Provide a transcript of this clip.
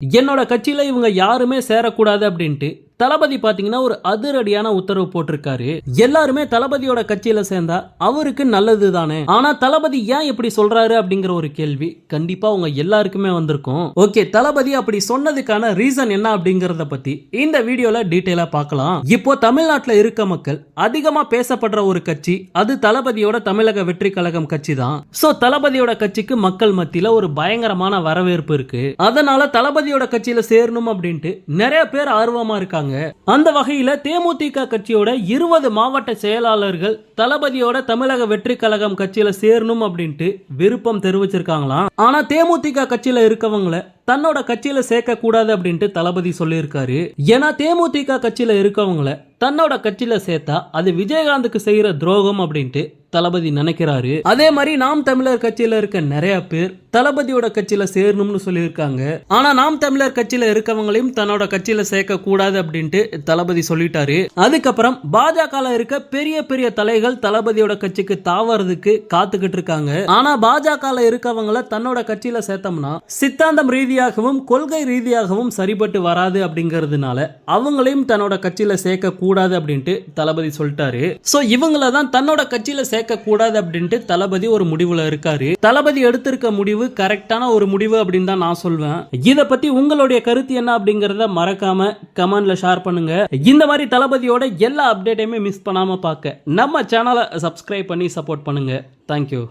என்னோட கட்சியில் இவங்க யாருமே சேரக்கூடாது அப்படின்ட்டு தளபதி பாத்தீங்கன்னா ஒரு அதிரடியான உத்தரவு போட்டிருக்காரு. எல்லாருமே தளபதியோட கட்சியில சேர்ந்தா அவருக்கு நல்லது தானே ஆனா தளபதி ஏன் இப்படி சொல்றாரு அப்படிங்கிற ஒரு கேள்வி கண்டிப்பா உங்க எல்லாருக்குமே வந்திருக்கும். ஓகே தளபதி அப்படி சொன்னதுக்கான ரீசன் என்ன அப்படிங்கறத பத்தி இந்த வீடியோல டீட்டெயிலா பார்க்கலாம் இப்போ தமிழ்நாட்டுல இருக்க மக்கள் அதிகமா பேசப்படுற ஒரு கட்சி அது தளபதியோட தமிழக வெற்றி கழகம் கட்சி தான். சோ தளபதியோட கட்சிக்கு மக்கள் மத்தியில ஒரு பயங்கரமான வரவேற்பு இருக்கு. அதனால தளபதியோட கட்சியில சேரணும் அப்படின்ட்டு நிறைய பேர் ஆர்வமா இருக்காங்க. அந்த வகையில தேமுதிக கட்சியோட இருபது மாவட்ட செயலாளர்கள் தளபதியோட தமிழக வெற்றி கழகம் கட்சியில சேரணும் அப்படின்ட்டு விருப்பம் தெரிவிச்சிருக்காங்களாம். ஆனா தேமுதிக கட்சியில இருக்கவங்கள தன்னோட கட்சியில சேர்க்க கூடாது அப்படின்ட்டு தளபதி சொல்லியிருக்காரு. ஏன்னா தேமுதிக கட்சியில இருக்கவங்கள தன்னோட கட்சியில சேர்த்தா அது விஜயகாந்துக்கு செய்யற துரோகம் அப்படின்ட்டு தளபதி நினைக்கிறாரு. அதே மாதிரி நாம் தமிழர் கட்சியில இருக்க நிறைய பேர் தளபதியோட கட்சியில சேரணும்னு சொல்லியிருக்காங்க. ஆனா நாம் தமிழர் கட்சியில இருக்கவங்களையும் தன்னோட கட்சியில சேர்க்க கூடாது அப்படின்ட்டு தளபதி சொல்லிட்டாரு. அதுக்கப்புறம் பாஜக இருக்க பெரிய பெரிய தலைகள் தளபதியோட கட்சிக்கு தாவறதுக்கு காத்துக்கிட்டு இருக்காங்க. ஆனா பாஜக இருக்கவங்கள தன்னோட கட்சியில சேர்த்தோம்னா சித்தாந்தம் ரீதியாகவும் கொள்கை ரீதியாகவும் சரிபட்டு வராது அப்படிங்கிறதுனால அவங்களையும் தன்னோட கட்சியில சேர்க்க கூடாது அப்படின்ட்டு தளபதி சொல்லிட்டாரு. சோ இவங்கள தான் தன்னோட கட்சியில சேர்க்கக்கூடாது அப்படின்ட்டு தளபதி ஒரு முடிவுல இருக்காரு. தளபதி எடுத்திருக்க முடிவு கரெக்டான ஒரு முடிவு அப்படின்னு தான் நான் சொல்வேன். இத பத்தி உங்களுடைய கருத்து என்ன அப்படிங்கறத மறக்காம கமெண்ட்ல ஷேர் பண்ணுங்க. இந்த மாதிரி தளபதியோட எல்லா அப்டேட்டையுமே மிஸ் பண்ணாம பார்க்க நம்ம சேனலை சப்ஸ்கிரைப் பண்ணி சப்போர்ட் பண்ணுங்க. தேங்க்யூ